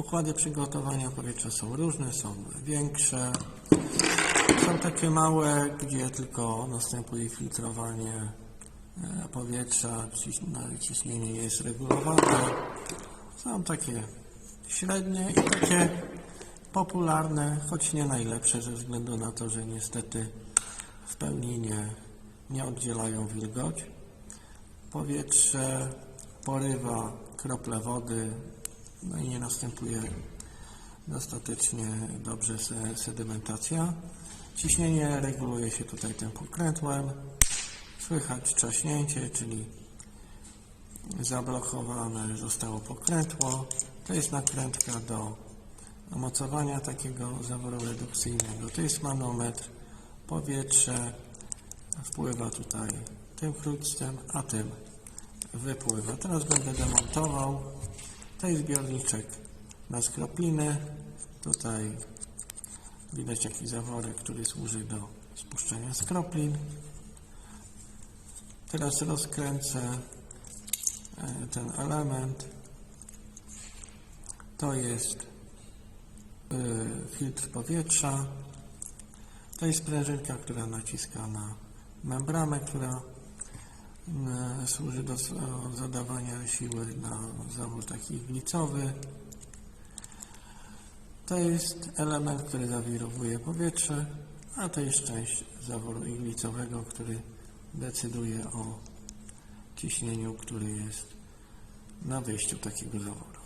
Układy przygotowania powietrza są różne, są większe, są takie małe, gdzie tylko następuje filtrowanie e, powietrza, ciś- ciśnienie jest regulowane. Są takie średnie i takie popularne, choć nie najlepsze ze względu na to, że niestety w pełni nie, nie oddzielają wilgoć. Powietrze porywa krople wody, no i nie następuje dostatecznie dobrze se- sedymentacja. Ciśnienie reguluje się tutaj tym pokrętłem. Słychać trzaśnięcie, czyli zablokowane zostało pokrętło. To jest nakrętka do mocowania takiego zaworu redukcyjnego. To jest manometr. Powietrze wpływa tutaj tym krótcem, a tym wypływa. Teraz będę demontował. To jest zbiorniczek na skropliny. Tutaj widać jakiś zaworek, który służy do spuszczania skroplin. Teraz rozkręcę e, ten element. To jest y, filtr powietrza. To jest sprężynka, która naciska na membranę, która służy do o, zadawania siły na zawór taki iglicowy. To jest element, który zawirowuje powietrze, a to jest część zaworu iglicowego, który decyduje o ciśnieniu, który jest na wyjściu takiego zaworu.